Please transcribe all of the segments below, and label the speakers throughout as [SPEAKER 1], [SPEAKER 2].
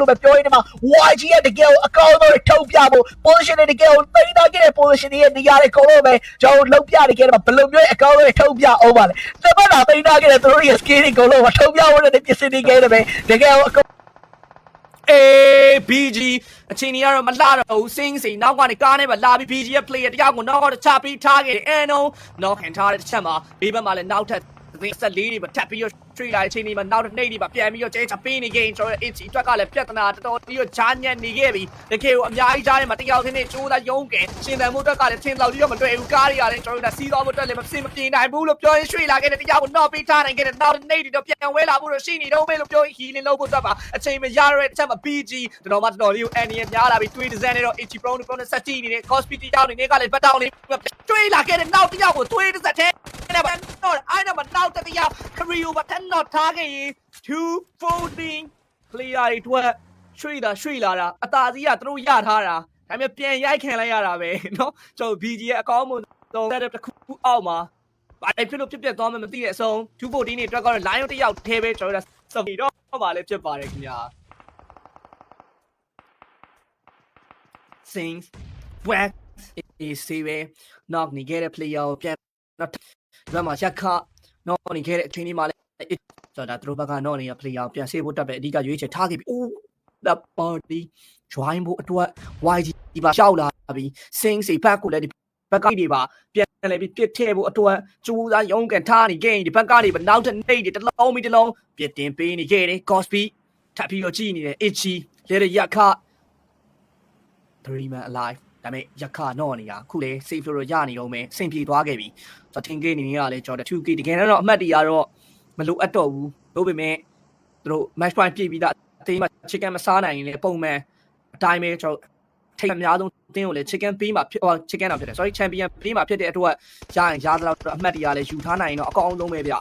[SPEAKER 1] လို့ပဲပြောရင်းဒီမှာ YG ရဲ့တကယ်ကိုအကောင်းဆုံးထုတ်ပြဖို့ position တွေတကယ်ကိုသိမ်းသားခဲ့တဲ့ position တွေရဲ့နေရာတွေအကုန်လုံးပဲကျွန်တော်လုံးပြနေခဲ့တယ်မှာဘယ်လိုမျိုးအကောင်းဆုံးထုတ်ပြအောင်ပါလဲတစ်ပတ်တာသိမ်းသားခဲ့တဲ့သူတို့ရဲ့ skill တွေအကုန်လုံးကိုထုတ်ပြဖို့လည်းပြင်ဆင်နေခဲ့တယ်ပဲတကယ်ကိုအကော
[SPEAKER 2] အေး BG အချိန်ကြီးကတော့မလှတော့ဘူးစင်းစိန်နောက်ကနေကားနဲ့ပဲလာပြီး BG ရဲ့ player တယောက်ကိုနောက်တော့ချပြီးထားခဲ့တယ်အဲနုံနောက်ခံထားတဲ့တစ်ချက်မှာဘေးဘက်မှာလည်းနောက်ထပ်သင်းဆက်လေးတွေပဲထပ်ပြီးတော့ tree လိုက်အချိန်ကြီးမှာနောက်တစ်နှိပ်တွေပါပြန်ပြီးတော့ကျဲချပေးနေခဲ့ကျွန်တော် HG အတွက်ကလည်းပြဿနာတော်တော်ပြီးတော့ဂျာညံ့နေခဲ့ပြီတကယ်ကိုအများကြီးဂျားထဲမှာတယောက်ချင်းနဲ့ကျိုးသားရုံးကင်ရှင်တန်မှုအတွက်ကလည်းထင်းလောက်ကြီးတော့မတွေ့ဘူးကားတွေကလည်းကျွန်တော်တို့စီးသွားဖို့အတွက်လည်းမစင်မပြေနိုင်ဘူးလို့ပြောရင်ရွှေ့လာခဲ့တဲ့တယောက်ကိုနောက်ပေးထားနိုင်ခဲ့တဲ့နောက်တစ်နှိပ်တွေတော့ပြန်ဝဲလာဖို့တော့ရှိနေတော့ပဲလို့ပြောရင် healing လုပ်ဖို့အတွက်ပါအချိန်မရရတဲ့အချက်မှာ BG တော်တော်မှတော်တော်လေးကို Annie များလာပြီး tweet design နဲ့တော့ HG Pro နဲ့ Pro နဲ့ဆက်ကြည့်နေတဲ့ Cosby တောင်းနေကလည်းဘတ်တောင်းလေးတွေးလာခဲ့တဲ့နောက်တစ်ယောက်ကို tweet design ထဲနဲ့ဘာတော့အဲ့တော့မနောက်တစ်ယောက် career ဘာထက်တေထားခဲ့ရင်214 player တွေအတွက်ရွှေ့တာရွှေ့လာတာအသာစီးကသူတို့ရထားတာဒါပေမဲ့ပြန်ရိုက်ခံလိုက်ရတာပဲเนาะကျွန်တော် BG ရဲ့အကောင်းမှုတော့ setup တစ်ခုအောက်မှာဘာဖြစ်လို့ဖြစ်ပြသွားမှမသိတဲ့အဆုံး214နေအတွက်ကတော့ line တစ်ယောက်ထဲပဲကျွန်တော်တို့စပြီတော့ပါလေဖြစ်ပါတယ်ခင်ဗျာ Sings Wax is Save knock နေခဲ့တဲ့ player ကိုပြန်တော့ဒီမှာရက်ခ knock နေခဲ့တဲ့အချိန်ဒီမှာလည်း ဆိုတော့ဒါသူတို့ဘက်က knock နေတဲ့ player ကိုပြန်ဆေးဖို့တက်ပဲအဓိကရွေးချယ်ထားခဲ့ပြီ။ Oh the party join ဖို့အတွက် YG ဒီပါရှောက်လာပြီ Sing စီဘက်ကိုလည်းဒီဘက်ကတွေပါပြန်လည်းပြီးပြစ်ထည့်ဖို့အတွက်ကြိုးစားရုန်းကန်ထားနေခဲ့ဒီဘက်ကနေပဲနောက်တစ်နေ့တစ်လုံးပြီးတစ်လုံးပြစ်တင်ပေးနေခဲ့တယ် Cosby ထပ်ပြီးတော့ကြည့်နေတယ် Itchy လေရရက်ခ Three man alive ဒါပေမဲ့ရက်ခတော့နေတာခုလေ safe လို့တော့ရနေတော့မယ်စင်ပြေသွားခဲ့ပြီဆိုတော့ 10k နေနေရလဲကျွန်တော် 2k တကယ်တော့အမှတ်တွေကတော့ မလိုအပ်တော့ဘူးလို့ပေမဲ့သူတို့ match point ပြည့်ပြီးသားအသေးမှ chicken မစားနိုင်ရင်လည်းပုံမှန်အတိုင်းပဲကျွန်တော်ထိတ်အများဆုံးတင်းကိုလည်း chicken ပေးမှာဖြစ်ဟော chicken တော့ဖြစ်တယ် sorry champion ပေးမှာဖြစ်တဲ့အတွက်ရရင်ရသလောက်တော့အမှတ်တွေကလည်းယူထားနိုင်ရင်တော့အကောင်းဆုံးပဲဗျ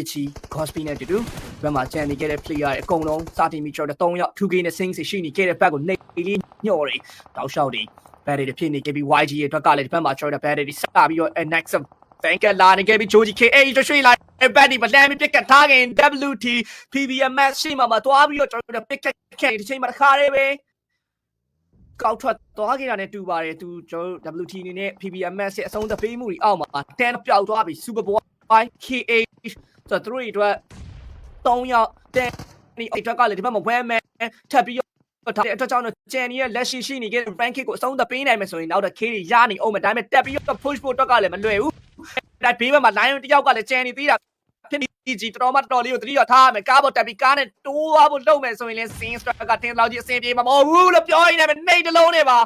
[SPEAKER 2] Itchy Cosby နဲ့တူတူဘက်မှာကြံနေခဲ့တဲ့ player တွေအကုန်လုံးစတင်ပြီးကျွန်တော်3ယောက် 2k နဲ့ sing စီရှိနေခဲ့တဲ့ဘက်ကိုနေလေးညှော်တွေတောက်လျှောက်တွေ battery တွေဖြစ်နေခဲ့ပြီး YG ရဲ့အတွက်ကလည်းဒီဘက်မှာကျွန်တော် battery တွေစပြီးတော့ next thank you လာနေခဲ့ပြီး Joji KA ရွှေ ရွှေလာ battery မလမ်းပြီးပြက်ကထားခင် WT PBMS ရှိမှာမှာတွားပြီးတော့ကျွန်တော် pick ခဲ့ဒီချိန်မှာတစ်ခါလေးပဲကောက်ထွက်သွားခဲ့တာနဲ့တူပါတယ်သူကျွန်တော် WT အနေနဲ့ PBMS ရဲ့အဆုံးသပေးမှုတွေအောက်မှာ10ပျောက်သွားပြီ Super Bowl KA ဆိုတော့သူတို့တွေအတွက်3ယောက်တဲ့ဒီအတွက်ကလည်းဒီဘက်မှာ web man ထပ်ပြီးတော့ဒါတဲ့အတွက်ကြောင့်တော့ဂျန်နီရဲ့လက်ရှိရှိနေခဲ့တဲ့ rank kick ကိုအဆုံးသပေးနိုင်မယ်ဆိုရင်နောက်တော့ K တွေရနေအောင်မယ်ဒါပေမဲ့တက်ပြီးတော့ push ဖို့အတွက်ကလည်းမလွယ်ဘူးဒါဘေးဘက်မှာ line တယောက်ကလည်းဂျန်နီသေးတာ ဖြစ်နေကြီးတော်မတော်လေးကိုတတိယထားရမယ်ကားပေါ်တက်ပြီးကားနဲ့တိုးသွားဖို့လုပ်မယ်ဆိုရင်လည်း sin strap ကတင်းလောက်ကြီးအဆင်ပြေမှာမဟုတ်ဘူးလို့ပြောရင်းနဲ့နေတလုံးနဲ့ပါ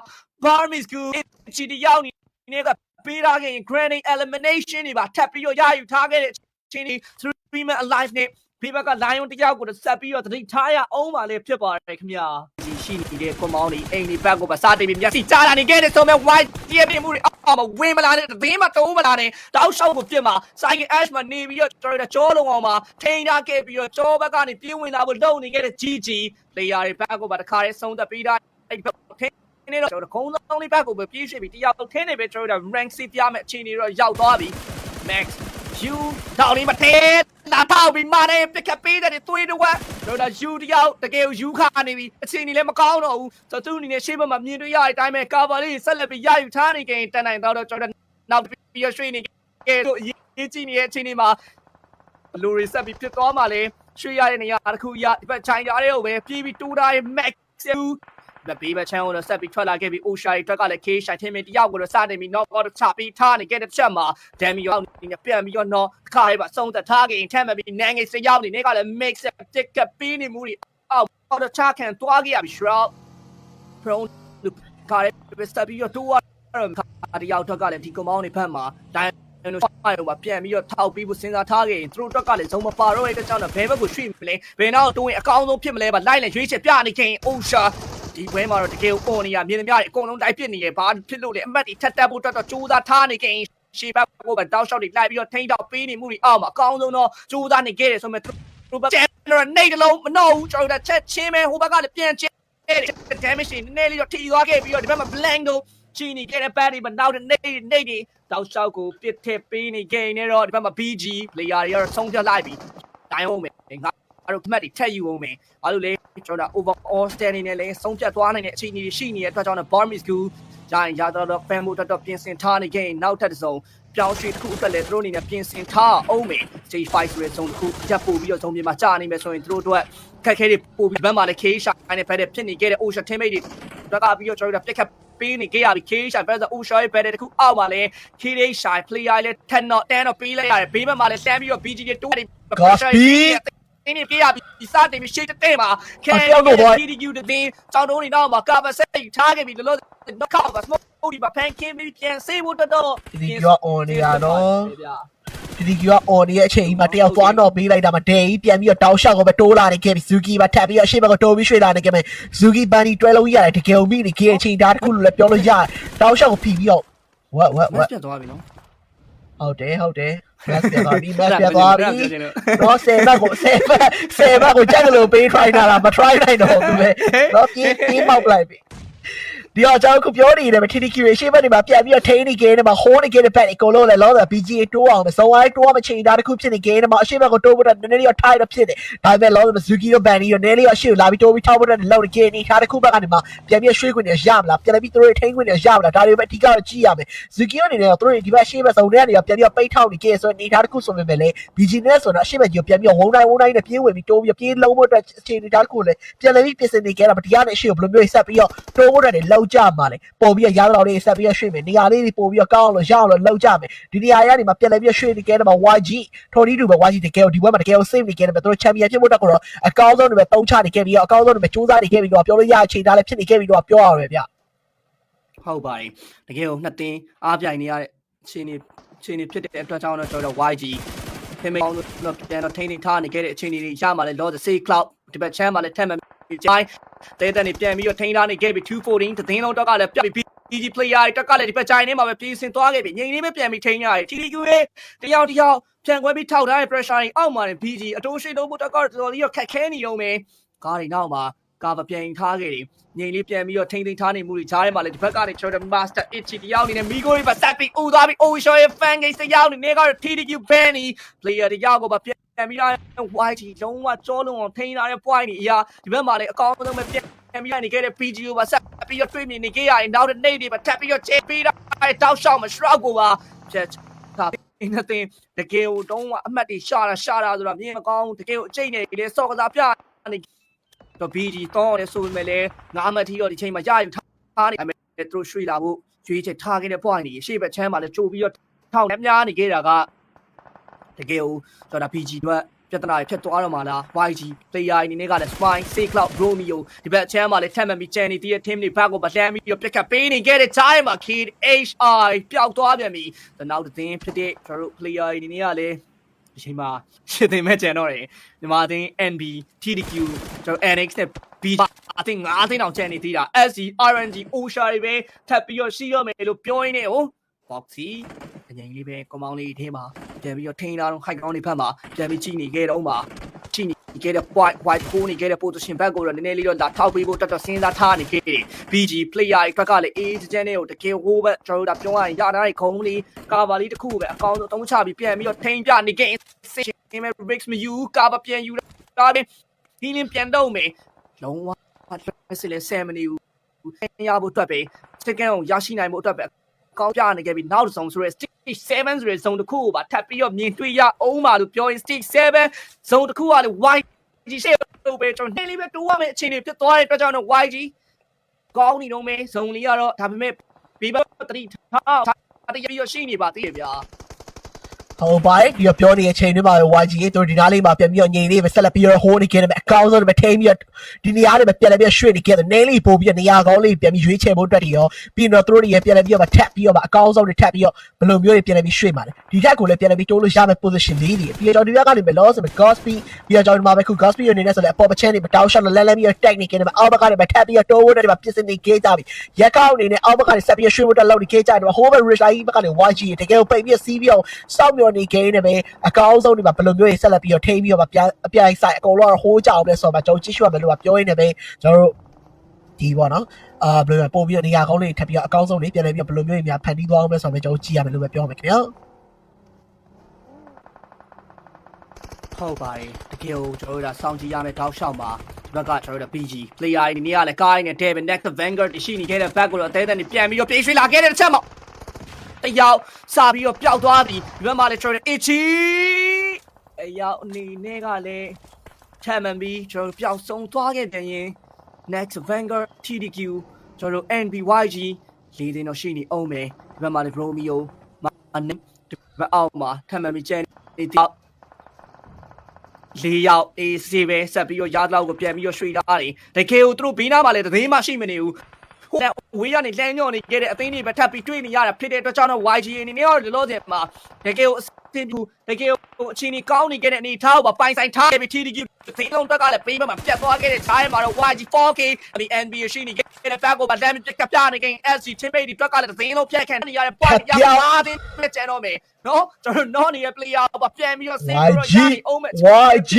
[SPEAKER 2] Barmis School ချီတယောက်နေကပေးထားခဲ့ရင် granny elimination တွေပါထပ်ပြီးတော့ရယူထားခဲ့တဲ့အချိန်ဒီ three man alive နဲ့ဖေးဘက်က lion တယောက်ကိုဆက်ပြီးတော့တတိထားရအောင်ပါလေဖြစ်ပါတယ်ခင်ဗျာဒီ ရှိနေတဲ့ကွန်မောင်းတွေအိမ်ဒီဘက်ကိုပါစားတင်ပြီးမျက်စိကြားလာနေခဲ့တဲ့ဆိုမဲ့ white တည့်ပြမှုတွေအောက်မှာဝင်မလာတဲ့သတင်းမတိုးမလာတဲ့တောက်လျှောက်ကိုပြစ်မှာ cycle ash မှာနေပြီးတော့ကျွန်တော်တို့ကြောလုံးအောင်မှာထိန်းထားခဲ့ပြီးတော့ကြောဘက်ကနေပြေးဝင်လာဖို့လုပ်နေခဲ့တဲ့ GG player တွေဘက်ကိုပါတခါတည်းဆုံးသက်ပြီးသားအဲ့ဘက်ထိန်းနေတော့ကျွန်တော်ခုံးဆောင်လေးဘက်ကိုပဲပြေးရွှေ့ပြီးတယောက်ထင်းနေပဲကျွန်တော်တို့ rank C ပြမယ်အချိန်တွေတော့ရောက်သွားပြီ max you တောင်းလေးမထဲလာထောက်ပြီးမာနေပစ်ကပ်ပေးတဲ့သွေးတော့ကျွန်တော် you တယောက်တကယ်ယူခါနေပြီအချိန်ကြီးလည်းမကောင်းတော့ဘူးဆိုတော့သူ့အနေနဲ့ရှေ့ဘက်မှာမြင်တွေ့ရတဲ့အတိုင်းပဲ cover လေးဆက်လက်ပြီးရယူထားနေကြရင်တန်နိုင်တော့ကျွန်တော်နောက်ပြီးရွှေ့နေကဲတို့ရေးကြည့်နေတဲ့အချိန်တွေမှာဘလိုရီဆက်ပြီးဖြစ်သွားမှလဲရွှေ့ရတဲ့နေရာတစ်ခုရဒီဘက်ချိုင်ရတဲ့ကိုပဲပြေးပြီးတူးထားရဲ့ max ဘဘေးဘချန်ကိုတော့ဆက်ပြီးထွက်လာခဲ့ပြီးအိုရှာရီထွက်ကလည်းခေးရှိုင်ထင်းမင်းတယောက်ကိုတော့စတင်ပြီး knock out ချပြီးထားနေခဲ့တဲ့ချက်မှာဒမ်မီယောနေနဲ့ပြန်ပြီးတော့ knock ခါရေးပါဆုံးသက်ထားခင်ထက်မှပြီးနန်းငယ်စရောက်နေနေကလည်း mix up tick up ပေးနေမှုတွေအောက်အော်တော့ချခံသွားခဲ့ရပြီ shroud prone ခါရေးစပြီးတော့တိုးရတော့ခါတယောက်ထွက်ကလည်းဒီကွန်မောင်းနေဖက်မှာဒိုင်ကျွန်တော်ဖိုင်မှာပြန်ပြီးတော့ထောက်ပြီးဖို့စဉ်းစားထားခဲ့ရင်သူတို့အတွက်ကလည်းဇုံမပါတော့တဲ့အတွက်ကြောင့်တော့ဘယ်ဘက်ကိုရွှေ့မလဲဘယ်နောက်တိုးရင်အကောင်းဆုံးဖြစ်မလဲပါလိုက်လည်းရွေးချယ်ပြနေခင်အိုရှာ ဒီပွဲမှာတော့တကယ်ကိုအော်နေရမြင်သမျှတွေအကုန်လုံးတိုက်ပစ်နေရဘာဖြစ်လို့လဲအမတ်တွေထက်တက်ဖို့အတွက်တော့ကြိုးစားထားနေခင်ရှေ့ဘက်ကိုပဲတောက်လျှောက်တွေလိုက်ပြီးတော့ထိန်းတော့ပေးနေမှုတွေအောက်မှာအကောင်းဆုံးတော့ကြိုးစားနေခဲ့တယ်ဆိုမဲ့သူတို့ဘက်ကျန်တော့နေတလုံးမနှောက်ဘူးကျွန်တော်တို့ချက်ချင်းပဲဟိုဘက်ကလည်းပြန်ကျဲ damage တွေနည်းနည်းလေးတော့ထိသွားခဲ့ပြီးတော့ဒီဘက်မှာ blank တို့ချီနေခဲ့တဲ့ bad တွေမှာနောက်တဲ့နေနေတွေတောက်လျှောက်ကိုပြစ်ထည့်ပေးနေခဲ့နေတော့ဒီဘက်မှာ BG player တွေကတော့ဆုံးဖြတ်လိုက်ပြီတိုင်းအောင်မယ်ငါအဲ့တော့မှတ်တွေထက်ယူအောင်မယ်ဘာလို့လဲ ကျွန်တော် over all standing နဲ့လည်းဆုံးဖြတ်သွားနိုင်တဲ့အခြေအနေတွေရှိနေတဲ့အတွက်ကြောင့် Barmis School ဂျိုင်းရတော့တော့ fan မို့တော့ပြင်ဆင်ထားနေခဲ့နောက်ထပ်တစ်စုံပြောင်းရွှေ့တစ်ခုအတွက်လည်းသူတို့အနေနဲ့ပြင်ဆင်ထားအောင်မယ် stage 5ဆိုတဲ့ဇုံတစ်ခုရပ်ပို့ပြီးတော့ဇုံပြင်မှာကြာနေမယ်ဆိုရင်သူတို့အတွက်ခက်ခဲတွေပို့ပြီးဘက်မှာလည်း K ရှာနဲ့ဖက်တဲ့ဖြစ်နေခဲ့တဲ့ Ocean teammate တွေတက်ကပြီးတော့ကျွန်တော်တို့ပြက်ခတ်ပေးနေကြရပြီ K ရှာဖက်ဆို Ocean ရဲ့ဖက်တဲ့တစ်ခုအောက်မှာလည်း K ရှာ player လည်း10 not 10 not ပေးလိုက်ရတယ်ဘေးဘက်မှာလည်း stand ပြီးတော့ BG တွေတိုးနေ င်းနေပြရပြီစတင်ပြီးရှေ့တဲ့မှာခဲ DDQ တဲ့တင်းကြောင်တုံးနေတော့မှာကာဗဆက်ထားခဲ့ပြီလို့တော့ခောက်ပါစမို့ဒီမှာဖန်ကင်းပြီးပြန်ဆေးဖို့တော့
[SPEAKER 1] ဒီက on နေရနော်ဒီက on နေရဲ့အချိန်မှာတယောက်သွားတော့ပေးလိုက်တာမှာဒဲကြီးပြန်ပြီးတော့တောင်းရှောက်ကိုပဲတိုးလာနေခဲ့ပြီ Zuki မှာထပ်ပြီးတော့အရှိမကတိုးပြီးရွှေ့လာနေခဲ့မယ် Zuki ဘန်ဒီတွဲလုံးရတယ်တကယ်မိနေခဲ့အချိန်ဒါတခုလို့လည်းပြောလို့ရတယ်တောင်းရှောက်ကိုဖိပြီးတော့ what what
[SPEAKER 2] ဝက်
[SPEAKER 1] what
[SPEAKER 2] ပြတ်သွားပြီနော်
[SPEAKER 1] ဟုတ်တယ်ဟုတ်တယ် match ပြသွားပြီ match ပြသွားပြီတော့ဆယ်ဘက်ကိုဆယ်ဘက်ဆယ်ဘက်ကိုကြက်လို့ပေး try တာလားမ try နိုင်တော့ဘူးလေတော့ပြေးပြေးမောက်လိုက်ပြီ ဒီတော့ကျွန်တော်ခုပြောနေတယ်မ TTQ ရေရှေ့ဘက်တွေမှာပြန်ပြီးတော့ထိန်းနေကင်းနေမှာဟိုးနေကင်းတဲ့ဘက်အကုန်လုံးလည်းလောဆာ BGA တိုးအောင်မယ်ဇုံဝိုင်းတိုးအောင်မချိန်တာတစ်ခုဖြစ်နေကင်းနေမှာအရှိဘက်ကိုတိုးဖို့တော့နည်းနည်းတော့ tight တော့ဖြစ်တယ်ဒါပေမဲ့လောဆာ Suzuki တို့ Bandy တို့နည်းလေးတော့ရှေ့ကိုလာပြီးတိုးပြီးထောက်ဖို့တော့လောက်နေကင်းနေထားတစ်ခုဘက်ကနေမှာပြန်ပြီးရွှေ့ခွင့်နေရမလားပြန်ပြီးသူတို့ထိန်းခွင့်နေရမလားဒါတွေပဲအဓိကတော့ကြည့်ရမယ် Suzuki အနေနဲ့တော့သူတို့ဒီဘက်ရှေ့ဘက်ဇုံထဲကနေပြန်ပြီးပိတ်ထောက်နေကင်းဆိုနေထားတစ်ခုဆိုပေမဲ့လေ BG နဲ့ဆိုတော့အရှိဘက်ကြီးပြန်ပြီးဝုန်းတိုင်းဝုန်းတိုင်းနဲ့ပြေးဝင်ပြီးတိုးပြီးပြေးလုံးဖို့အတွက်အခြေအနေထားတစ်ခုလည်းပြန်လည်းပြီးပြင်ဆင်နေကြတာဒီကနေအရှိကိုဘယ်လိုမျိုးဆက်ပြီးတော့တိုးဖို့အတွက်လောက်ကြမှာလေပို့ပြီးရရတော့လေးဆက်ပြီးရွှေ့မယ်နေရာလေးတွေပို့ပြီးကောင်းအောင်လို့ရအောင်လို့လောက်ကြမယ်ဒီနေရာရနေမှာပြန်လည်းပြီးရွှေ့နေကြတယ်မှာ YG ထိုဒီတူပဲ YG တကယ်ဒီဘက်မှာတကယ် save နေကြတယ်ပဲသူတို့ champion ဖြစ်ဖို့တက်ကတော့အကောင်းဆုံးတွေပဲတုံးချနေခဲ့ပြီးတော့အကောင်းဆုံးတွေပဲစူးစမ်းနေခဲ့ပြီးတော့ပြောလို့ရအခြေထားလည်းဖြစ်နေခဲ့ပြီးတော့ပြောရမယ်ဗျ
[SPEAKER 2] ဟုတ်ပါတယ်တကယ်ကိုနှစ်တင်းအားပြိုင်နေရတဲ့အခြေအနေအခြေအနေဖြစ်တဲ့အတွက်ကြောင့်တော့ကျွန်တော် YG ဖေမေကောင်းလို့ပြန်တော့ထိန်းထိန်းထားနေခဲ့တဲ့အခြေအနေတွေရမှာလဲ Lord Say Cloud ဒီဘက်ချမ်းမှာလဲထက်မှ ကြိုင်းတဲတဲ့နေပြန်ပြီးတော့ထိန်းထားနေခဲ့ပြီး214သတင်းလုံးတော့ကလည်းပြပြီး PG player တက်ကလည်းဒီဘက်ချိုင်းထဲမှာပဲပြင်ဆင်သွားခဲ့ပြီငိန်လေးပဲပြန်ပြီးထိန်းရတယ် TDQ ရဲ့တယောက်တယောက်ပြန်ခွဲပြီးထောက်ထားတဲ့ pressure တွေအောက်မှာနေ PG အတိုးရှိလုံးဖို့တက်ကတော့တော်တော်လေးတော့ခက်ခဲနေတော့မယ်ကားတွေနောက်မှာ ကားပပြန်ထားခဲ့တယ်ငိန်လေးပြန်ပြီးတော့ထိန်းထိန်းထားနေမှုတွေကြားထဲမှာလည်းဒီဘက်ကနေ Jordan Master Itchy တယောက်အနေနဲ့မိကိုတွေပါဆက်ပြီးဦးသွားပြီး Ocean ရဲ့ fan gate တယောက်အနေနဲ့ကတော့ TDQ Benny player တယောက်ကိုပါပြန်ပြန်ပြီးတော့ YT လုံးဝကြောလုံးအောင်ထိန်းထားတဲ့ point တွေအရာဒီဘက်မှာလည်းအကောင်းဆုံးပဲပြန်ပြန်ပြီးနေခဲ့တဲ့ PGO ပါဆက်ပြီးတော့တွေ့မြင်နေခဲ့ရတယ်နောက်တဲ့နေ့တွေပါထပ်ပြီးတော့ချေပြီးတော့တောက်လျှောက်မ shrug ကိုပါဖြတ်တာအင်းတဲ့တကယ်ကိုတုံးကအမှတ်တွေရှာတာရှာတာဆိုတော့မြင်မကောင်းတကယ်ကိုအကျိတ်နေလေစော့ကစားပြနေ တော့ BG တော့လည်းဆိုပေမဲ့လည်းငါးမှတ်ထီတော့ဒီချိန်မှာရယူထားနေတယ်သူတို့ရွှေ့လာဖို့ရွှေ့ချက်ထားခဲ့တဲ့ point တွေရှေ့ဘက်ချမ်းမှာလည်းကြိုပြီးတော့ထောက်များနေခဲ့တာကတကယ်ကိုကျွန်တော် BG တို့ပြဿနာတွေဖြစ်သွားတော့မှလား YG player အနေနဲ့ကလည်း Spine, Say Cloud, Romeo ဒီဘက်ချမ်းမှာလည်းထပ်မံပြီး Jenny တည်းရဲ့ team တွေဘက်ကိုဗလန်ပြီးတော့ပြက်ကပ်ပေးနေခဲ့တဲ့ time မှာ Kid HI ပျောက်သွားပြန်ပြီ။နောက်တစ်သင်းဖြစ်တဲ့ကျွန်တော်တို့ player အနေနဲ့ကလည်း ဒီချိန်မှာရှင်းသင်မဲ့ကျန်တော့တယ်ညီမအသင်း NB TDQ ကျွန်တော် NX နဲ့ B အသင်း၅သင်းတောင်ကျန်နေသေးတာ SC RNG OSHA တွေပဲထပ်ပြီးတော့ရှိရမယ်လို့ပြောရင်းနဲ့ဟို Boxy အငိမ့်လေးပဲကွန်မောင်းလေးအထင်းမှာပြန်ပြီးတော့ထိန်းထားတော့ high ground တွေဖက်မှာပြန်ပြီးကြည့်နေခဲ့တော့မှာကြည့် နေခဲ့တဲ့ white white ကိုနေခဲ့တဲ့ position back ကိုတော့နည်းနည်းလေးတော့လာထောက်ပေးဖို့တော်တော်စဉ်းစားထားနေခဲ့တယ် BG player တွေဘက်ကလည်း A ချမ်းနဲ့ကိုတကယ်ဟိုးဘက်ကျွန်တော်တို့ပြောရရင်ရထားတဲ့ခုံးလေးကာဗာလေးတစ်ခုပဲအကောင်းဆုံးတုံးချပြီးပြန်ပြီးတော့ထိန်းပြနေခဲ့စင်မဲ့ bricks မယူကာဗာပြန်ယူတာပဲ healing ပြန်တော့မယ်လုံးဝလက်စစ်လဲဆယ်မနေဘူးရဖို့အတွက်ပဲ second ကိုရရှိနိုင်ဖို့အတွက်ပဲ ကောင်းပြနေခဲ့ပြီးနောက်တစ်ဆုံးဆိုရဲ stage 7ဆိုရဲ zone တစ်ခုကိုပါထပ်ပြီးတော့မြင်တွေ့ရအောင်ပါလို့ပြောရင် stage 7 zone တစ်ခုကလည်း white ကြီးရှေ့လို့ပဲကျွန်တော်နေလေးပဲတိုးရမယ့်အခြေအနေဖြစ်သွားတဲ့အတွက်ကြောင့်တော့ YG ကောင်းနေတော့မယ် zone လေးကတော့ဒါပေမဲ့ဘေးဘက်တတိထားတရပြီးတော့ရှိနေပါသေးတယ်ဗျာ
[SPEAKER 1] ဟုတ်ပါတယ်ဒီတော့ပြောနေတဲ့အချိန်တွေမှာပဲ YG ရဲ့တို့ဒီနားလေးမှာပြန်ပြီးတော့ငြိမ်လေးပဲဆက်လက်ပြီးတော့ဟိုးနေခဲ့တယ်ပဲအကောင်းဆုံးပဲထိန်းပြီးတော့ဒီနေရာတွေပဲပြန်လည်းပြီးရွှေ့နေခဲ့တယ်နည်းလေးပို့ပြီးတော့နေရာကောင်းလေးပြန်ပြီးရွေးချယ်ဖို့အတွက်တည်းရောပြီးတော့သူတို့တွေရပြန်လည်းပြီးတော့ထပ်ပြီးတော့အကောင်းဆုံးတွေထပ်ပြီးတော့ဘယ်လိုမျိုးတွေပြန်လည်းပြီးရွှေ့မှာလဲဒီထက်ကိုလည်းပြန်လည်းပြီးတိုးလို့ရမယ့် position လေးတွေပြီးတော့ဒီဘက်ကနေပဲ loss ပဲ Gospy ပြီးတော့ကျွန်တော်ဒီမှာပဲခု Gospy ရနေနေဆိုလည်းအပေါ်ပချမ်းတွေမတောင်းရှောက်လဲလဲပြီးတော့ technique တွေမှာအောက်ဘက်ကနေပဲထပ်ပြီးတော့တိုးဖို့တွေမှာပြင်ဆင်နေခဲ့ကြပြီရက်ကောက်အနေနဲ့အောက်ဘက်ကနေဆက်ပြီးရွှေ့ဖို့တက်လောက်နေခဲ့ကြတယ်ဟိုးဘက် Rich Eye ဘက်ကနေ YG တကယ်ကိုပိတ်ပြီးစီးပြီးတော့စောင့်မျှော်နေခဲ့နေပဲအကောင်းဆုံးတွေမှာဘယ်လိုမျိုးတွေဆက်လက်ပြီးတော့ထိန်းပြီးတော့ပြန်အပြိုင်ဆိုင်အကုန်လုံးဟိုးကြအောင်လဲဆိုတော့ကျွန်တော်ကြည့်ရှုရမယ်လို့ပြောရင်းနေပဲကျွန်တော်တို့ဒီပေါ့နော်အာဘယ်လိုပို့ပြီးတော့နေရာကောင်းလေးထပ်ပြီးတော့အကောင်းဆုံးတွေပြန်လဲပြီးတော့ဘယ်လိုမျိုးတွေများဖန်တီးသွားအောင်လဲဆိုတော့ကျွန်တော်ကြည့်ရမယ်လို့ပဲပြောမယ်ခင်ဗျာ
[SPEAKER 2] ဟုတ်ပါတယ်တကယ်ကိုကျွန်တော်တို့ကစောင့်ကြည့်ရမယ်တောက်လျှောက်မှာဘက်ကကျွန်တော်တို့ PG player တွေနေရလဲကားရင်းနဲ့ Devin Next Vanguard တရှိနေခဲ့တဲ့ back ကိုတော့အသေးသေးနဲ့ပြန်ပြီးတော့ပြေးရွှေ့လာခဲ့တဲ့ချက်မှာ တယောက်စာပြီးတော့ပျောက်သွားပြီဒီဘက်မှာလဲကျွန်တော်တို့ Ichi အယောက်အနေနဲ့ကလည်းထပ်မှန်ပြီးကျွန်တော်တို့ပျောက်ဆုံးသွားခဲ့ပြန်ရင် Next Vanguard TDQ ကျွန်တော်တို့ NBYG လေးသိန်းတော့ရှိနေအောင်မယ်ဒီဘက်မှာလဲ Romeo မအနေဒီဘက်အောက်မှာထပ်မှန်ပြီးကျန်နေတော့လေးယောက်အေးစေးပဲဆက်ပြီးတော့ရားလောက်ကိုပြန်ပြီးတော့ရွှေ့ထားတယ်တကယ်ကိုသူတို့ဘေးနားမှာလည်းသတင်းမရှိမနေဘူး ဟိုကဝေးရနေလမ်းညော့နေခဲ့တဲ့အသိန်းတွေပဲထပ်ပြီးတွေ့နေရတာဖြစ်တဲ့အတွက်ကြောင့်တော့ YG အနေနဲ့တော့လောလောဆယ်မှာတကယ်ကိုအဆင်ပြေတကယ်ကိုအချင်းကြီးကောင်းနေခဲ့တဲ့အနေထားကိုပိုင်ဆိုင်ထားပြီး TDQ သိလုံးတက်ကလည်းပေးမှမှာပြတ်သွားခဲ့တဲ့ခြားရမှာတော့ YG 4K ဒီ NBA ရှိနေခဲ့တဲ့ back ကိုဗလမ်းပြတ်ပြနေခဲ့ SG teammate တွေတွက်ကလည်းသိလုံးပြတ်ခံနေရတဲ့ point ရပါသေးတယ်ကျန်တော့မယ်နော်ကျွန်တော်နော်နေတဲ့ player ကပြန်ပြီးတော့ save ပြီးတော့ရနေအောင်မဲ့
[SPEAKER 1] YG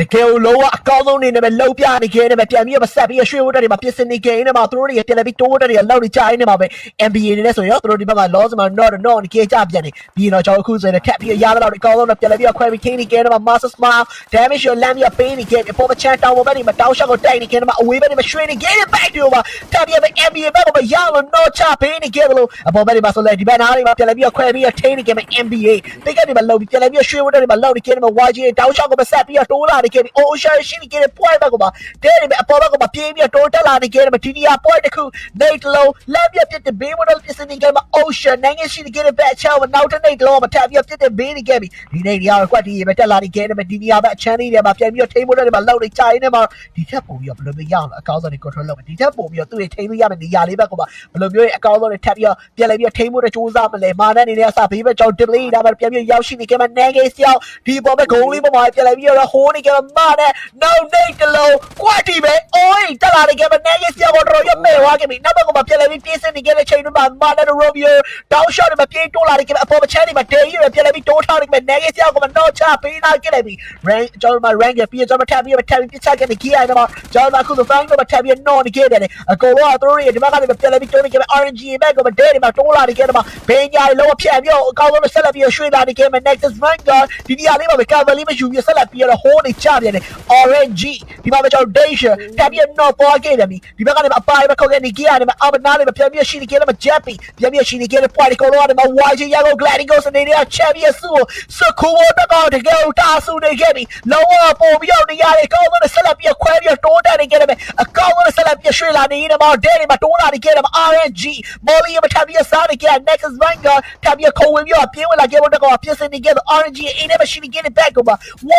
[SPEAKER 1] တကယ်ကိုလုံးဝအကောင်းဆုံးနေနဲ့ပဲလှုပ်ပြနေခဲ့တယ်ပဲပြန်ပြီးတော့ဆက်ပြီးရွှေဝတ်တွေမှာပြင်ဆင်နေခဲ့နေမှာသူတို့တွေကတယ်လီဗီတိုးတွေလောက်နေကြနေမှာပဲ NBA နေနဲ့ဆိုရင်သူတို့ဒီဘက်က loss မှာ not not နေကြပြန်နေပြီးတော့ကျွန်တော်အခုဆိုရင်ထပ်ပြီးရရတော့အကောင်းဆုံးတော့ပြန်ပြီးခွဲပြီးခင်းနေခဲ့နေမှာ master smile damage ကိုလမ်းပြီးပေးနေခဲ့တယ်ပေါ်မချန်တောင်ပေါ်ဘက်နေမှာတောင်းရှော့ကိုတိုက်နေခဲ့နေမှာအဝေးဘက်နေမှာရွှေနေခဲ့တယ် back တွေမှာထပ်ပြီးပဲ NBA ဘက်မှာရလို့ not ချပေးနေခဲ့တယ်လို့အပေါ်ဘက်နေမှာဆိုလဲဒီဘက်နားနေမှာပြန်ပြီးခွဲပြီးထိန်းနေခဲ့မှာ NBA တိတ်ကနေမှာလှုပ်ပြီးပြန်ပြီးရွှေဝတ်တွေမှာလှုပ်နေခဲ့နေမှာ YG တောင်းရှော့ကိုမဆက်ပြီးတိုးလာနေခဲ့ပြီး Ocean ရှိနေခဲ့တဲ့ point ဘက်ကမှာတဲ့နေမှာအပေါ်ဘက်ကမှာပြေးပြီးတိုးတက်လာနေခဲ့တယ်မှာဒီနီယာ point တစ်ခုနေတလုံးလက်ပြပြတဲ့ဘေးမဒယ်ပြစနေခဲ့မှာ Ocean နိုင်ငံရှိနေခဲ့တဲ့ back ချောင်းမှာနောက်တစ်နေတလုံးမှာထပ်ပြီးပြတဲ့ဘေးနေခဲ့ပြီဒီနေနေရာကွက်ဒီပဲတက်လာနေခဲ့တယ်မှာဒီနီယာဘက်အချမ်းလေးတွေမှာပြန်ပြီးထိန်းမိုးတွေမှာလှုပ်နေကြရင်းနဲ့မှာဒီထက်ပို့ပြီးတော့ဘယ်လိုမျိုးရအောင်လဲအကောင်းဆုံးနေ control လုပ်မယ်ဒီထက်ပို့ပြီးတော့သူ့ရဲ့ထိန်းလို့ရမယ့်နေရာလေးဘက်ကမှာဘယ်လိုမျိုးရဲ့အကောင်းဆုံးနေထပ်ပြီးတော့ပြန်လဲပြီးထိန်းမိုးတွေစူးစမ်းမလဲမာနဲ့နေနေဆာဘေးဘက်ကြောင့် delay ဒါမှပြန်ပြီးရောက်ရှိနေခဲ့မှာ negative ရောက်ဒီပေါ်ဘက်ဂိုးလေးပေါ်မှာပြန်လဲပြီးတော့ဟိုးနေခဲ့မှာမာနဲ့ no နေတလုံးကွက်တီပဲအိုးတက်လာနေခဲ့မှာ negative ရောက်တော့ရမဲ့ဝါခဲ့ပြီနောက်ဘက်ကမှာပြန်လဲပြီးပြေးစနေခဲ့တဲ့ချိန်မှာမာနဲ့ Romeo down shot မှာပြေးတိုးလာနေခဲ့မှာအပေါ်မချမ်းနေမှာ day ရပြန်လဲပြီးတိုးထားနေခဲ့မှာ negative ရောက်ကမှာ no ချပေးလာခဲ့တယ်ပြီ rank ကျွန်တော်မှာ rank ပြည့်ကျွန်တော်ထပ်ပြီးထပ်ပြီးပြချခဲ့နေကြီးရတယ်မှာကျွန်တော်အခုဆို rank မှာထပ်ပြီး no နေခဲ့တယ်အကုန်လုံးကသူတို့ရဲ့ဒီဘက်ကနေပြန်လဲပြီးတိုးနေခဲ့မှာ RNG ဘက်ကမှာ day မှာတိုးလာနေခဲ့တယ်မှာဘေးညာလောဖြတ်ပြီးအကောင်းဆုံးဆက်လက်ပြီးရွှေ့လာနေခဲ့မှာ nexus rank ကဒီနေရာလေးမှာပဲ cover လေးမယူပြီးဆက်လက်ပြီးတော့ hold နေချပြန်တယ် RNG ဒီမှာပဲကျွန်တော် Daisha ထပ်ပြီး no ပေါ်ခဲ့တယ်ဒီဘက်ကနေမှာအပိုင်းပဲခုတ်ခဲ့နေကြီးရတယ်မှာအမနာလေးမှာပြန်ပြီးရှိနေခဲ့တယ်မှာ Jappy ပြန်ပြီးရှိနေခဲ့တဲ့ point ကိုလုံးဝမှာ YG Yago Gladiators အနေနဲ့ champion စုစကူဝတ်တော့တကယ်တာဆူနေခဲ့ပြီလုံးဝပေါ်ပြီးတော့နေရတယ်ကောင်းဆုံးဆက်လက်ပြီးခွဲပြီးတိုးတက်နေခဲ့တယ်အကောင်းဆုံးဆက်လက်ပြီးရွှေ့လာနေတယ်မှာ Day မှာတိုးလာနေခဲ့တယ် RNG Molly မှာထပ်ပြီးစားနေခဲ့ Nexus Vanguard ထပ်ပြီးခုံဝင်ပြီးပြေးဝင်လာခဲ့ဖို့တော့ပြင်ဆင်နေခဲ့ RNG အိမ်ထဲမှာရှိနေခဲ့တဲ့ back က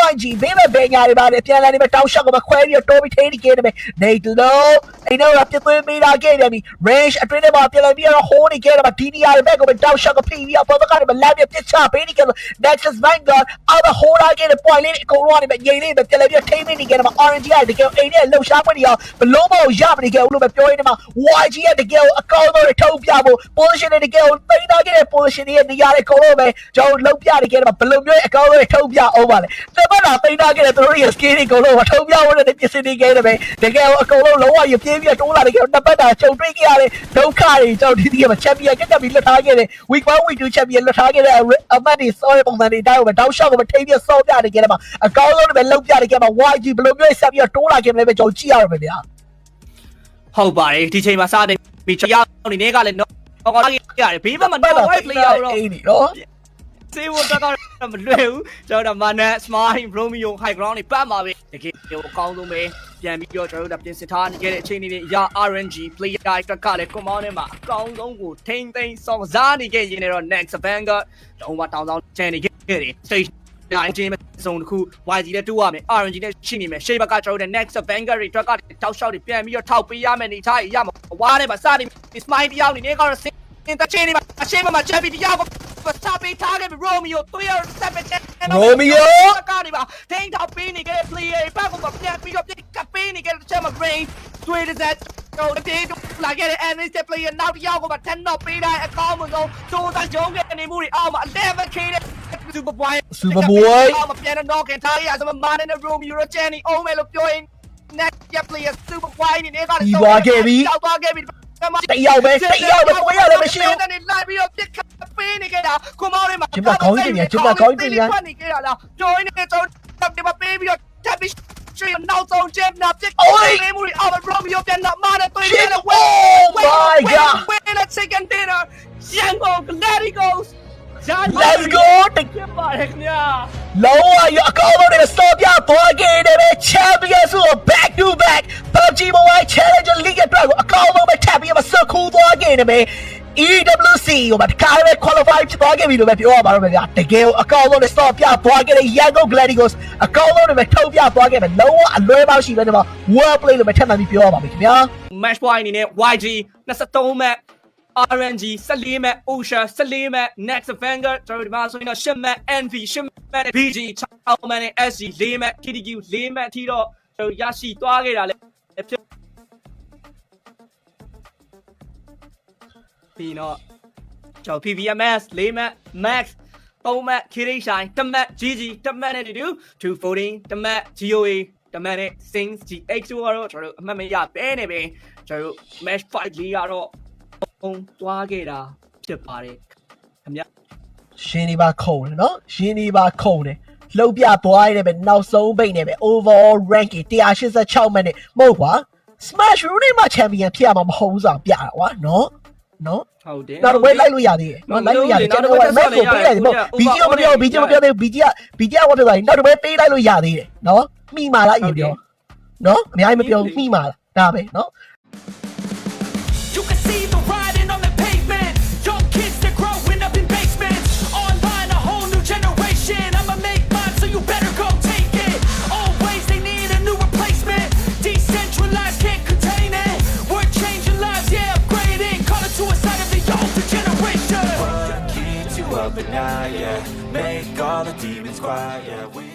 [SPEAKER 1] YG ဘေးမဲ့ဘယ်ညာတွေပါလေပြန်လာနေမှာတောင်းရှော့ကခွဲပြီးတိုးပြီးထိနေခဲ့တယ်နေတလုံးအိမ်ထဲမှာပြသွင်းပေးလာခဲ့တယ် range အတွင်းထဲမှာပြန်လာပြီးတော့ hold နေခဲ့တယ်မှာ DDR ဘက်ကတောင်းရှော့ကဖိပြီးအပေါ်ကနေမှာလမ်းပြပြချပေးနေခဲ့ Nexus Vanguard အော် hold လာခဲ့တဲ့ point လေးအကုန်လုံးကနေငြိမ်လေးပဲပြန်လာပြီးထိနေနေခဲ့တယ်မှာ RNG ကတကယ်အိမ်ထဲလှုပ်ရှားခွင့်တွေအောင်ဘလုံးမရမနေခဲ့ဘူးလို့ပဲပြောရင်းမှာ YG ကတကယ်အကောင်းဆုံးထုတ်ပြဖို့ position တွေတကယ်သိမ်းထားခဲ့တဲ့ position တွေနေရာတွေအကုန်လုံးပဲကျွန်တော်လှုပ်ပြနေခဲ့တယ်မှာဘလုံးမျိုးအကောင်းဆုံးထုတ်ပြအောင်ပါလေတစ်ပတ်တာသိမ်းထားခဲ့တဲ့သူတို့ရဲ့ skill တွေအကုန်လုံးမထုတ်ပြဖို့လည်းပြင်ဆင်နေခဲ့တယ်ပဲတကယ်အကုန်လုံးလုံးဝရပြေးပြီးတိုးလာနေခဲ့နှစ်ပတ်တာချုပ်တွေ့ခဲ့ရတဲ့ဒုက္ခတွေကျွန်တော်ဒီဒီမှာ champion ကတက်ပြီးလွတ်ထားခဲ့တဲ့ week 1 week 2 champion လွတ်ထားခဲ့တဲ့အမတ်တွေစောတဲ့ပုံစံတွေအတိုင်းကိုပဲတောက်လျှောက်ကိုပဲထိပြီးစောပြနေခဲ့တယ်မှာအကောင်းဆုံးတွေပဲလှုပ်ပြနေခဲ့မှာ YG ဘလုံးမျိုးဆက်ပြီးတိုးလာခဲ့မလဲပဲကျွန်တော်ကြည့်ရရမယ်ဗျာ
[SPEAKER 2] ဟုတ်ပါတယ်ဒီချိန်မှာစတဲ့ပြီးချရောက်နေနေကလည်းတော့ကောင်းရတယ်ဘေးဘက်မှာ no white player တော့
[SPEAKER 1] အေးနီနော်
[SPEAKER 2] စေဝတ်က တော့မလွယ်ဘူးကျွန်တော်တို့မာနက် smiling romeo high ground တွေပတ်မှာပဲတကယ်ကိုအကောင်းဆုံးပဲပြန်ပြီးတော့ကျွန်တော်တို့ပြင်ဆင်ထားနေခဲ့တဲ့အချိန်လေးတွေရ RNG player တက်ကလည်း command ထဲမှာအကောင်းဆုံးကိုထိမ့်သိမ်းစောင့်စားနေခဲ့ရင်လည်းတော့ next banger တော့မတောင်းတောင်းချန်နေခဲ့တယ် stage နိုင်ချင်းစုံတစ်ခု YG နဲ့တူရမယ် RNG နဲ့ရှိနေမယ်ရှေ့ဘက်ကကျွန်တော်တို့ next banger တွေ track တွေတောက်လျှောက်တွေပြန်ပြီးတော့ထောက်ပေးရမယ်နေထားရမှာဝါးထဲမှာစတယ် smile တယောက်နေနေကတော့စင်တချင်းနေမှာအရှိမမှာချက်ပြီးတယောက် ကိုစပေးထားခဲ့ပြီ Romeo 3 year 7ချက်
[SPEAKER 1] Romeo
[SPEAKER 2] ကနေပါထိန်းထောက်ပေးနေခဲ့တဲ့ player ဘက်ကပြန်ပြီးတော့ပြကပ်ပေးနေခဲ့တဲ့ချက်မှာ brain တွေ့တဲ့ဆက်တော့တေးလာခဲ့တဲ့ NS player နောက်တစ်ယောက်ကမှ10 knock ပေးတဲ့အကောင်းဆုံးသိုးသားရုံးခဲ့နေမှုတွေအောက်မှာ 11k တဲ့ Super Boy
[SPEAKER 1] Super Boy
[SPEAKER 2] အောက်မှာပြန်တော့ knock ခံထားရဆိုမှ Man in the room Euro Jenny အိုးမယ်လို့ပြောရင် next player Super Boy နေနေကလည်း
[SPEAKER 1] ပြီးသွားခဲ့ပြီ
[SPEAKER 2] ကြောက်သွားခဲ့ပြီ
[SPEAKER 1] တယောက်ပဲတယောက်ပဲကိုရလည်းမရှိဘူး
[SPEAKER 2] တနေ့လိုက်ပြီးတော့ပြစ်ခတ်ပေး ပေးနေခဲ့တာကိုမောင်လေးမှာ
[SPEAKER 1] ကျမကောင်းကြီးတင်ညာကျမကောင်းကြီးတင်ညာ
[SPEAKER 2] ဖတ်နေခဲ့တာလားကျောင်းနေကျောင်းတက်တယ်မပေးပြီးတော့တက်ပြီးရွှေနောက်ဆုံးချက်နာပြစ်လေးမှုတွေအော်ဘရောမီယိုပြန်လာမာတဲ့တွေ့တယ်ဝဲ
[SPEAKER 1] Oh my god
[SPEAKER 2] ဝဲလက် second dinner ရန်ကုန် Glady Ghost
[SPEAKER 1] Let's go တ
[SPEAKER 2] ပြပါတယ်ခင်ဗျာ
[SPEAKER 1] လုံးဝရအကောင်းဆုံးတွေစောပြသွားခဲ့တယ်ပဲ Champions ဆို back to back PUBG Mobile Challenger League အတွက်ကိုအကောင်းဆုံးပဲထပ်ပြီးမဆွတ်ခူးသွားခဲ့တယ်ပဲ EWC ဟိုမှာတခါပဲ qualify ဖြစ်သွားခဲ့ပြီလို့ပဲပြောရပါတော့မယ်ဗျာတကယ်ကိုအကောင်းဆုံးတွေစောပြသွားခဲ့တဲ့ Yango Gladiators အကောင်းဆုံးတွေပဲထုတ်ပြသွားခဲ့တယ်လုံးဝအလွဲပေါက်ရှိပဲဒီမှာ world play လို့ပဲထပ်မှန်ပြီးပြောရပါမယ်ခင်ဗျာ
[SPEAKER 2] match point အနေနဲ့ YG 23 match RNG 14 match OSHA 14 match Next Vanguard ကျွန်တော်ဒီမှာဆိုရင်တော့10 match NV 10 match BG 6 match နဲ့ SG 4 match KDQ 4 match အထိတော့ကျွန်တော်ရရှိသွားခဲ့တာလေဖြစ် ပြီးတော့ကျွန်တော် PVMS 4 match Max 3 match KD Shine 1 match GG 1 match နဲ့တူ214 1 match GOA တမန်နဲ့ Sings GH တို့ကတော့ကျွန်တော်တို့အမှတ်မရပဲနေပဲကျွန်တော်တို့ match fight လေးကတော့ပုံသွားခဲ့တာဖြစ်ပါတယ်ခင်ဗျာ
[SPEAKER 1] ရှင်းနေပါခုံတယ်နော်ရှင်းနေပါခုံတယ်လှုပ်ပြသွားရတယ်ပဲနောက်ဆုံးပိတ်နေပဲ overall ranking 186မှတ်နဲ့မဟုတ်ကွာ smash rule နဲ့မှ champion ဖြစ်ရမှာမဟုတ်ဘူးဆိုတာပြတာကွာနော် နော်
[SPEAKER 2] ဟုတ်တယ်
[SPEAKER 1] နောက်တော့ဝဲလိုက်လို့ရသေးတယ်နော်လိုက်လို့ရတယ်ကျွန်တော်က match ကိုပေးလိုက်တယ်ပေါ့ BG ကိုမပြော BG မပြောသေးဘူး BG က BG ကဝတ်ပြသွားပြီနောက်တော့ဝဲပေးလိုက်လို့ရသေးတယ်နော်မိမာလားအရင်ပြောနော်အများကြီးမပြောဘူးမိမာလားဒါပဲနော်
[SPEAKER 3] Yeah,
[SPEAKER 4] yeah. Make all the demons quiet, yeah. We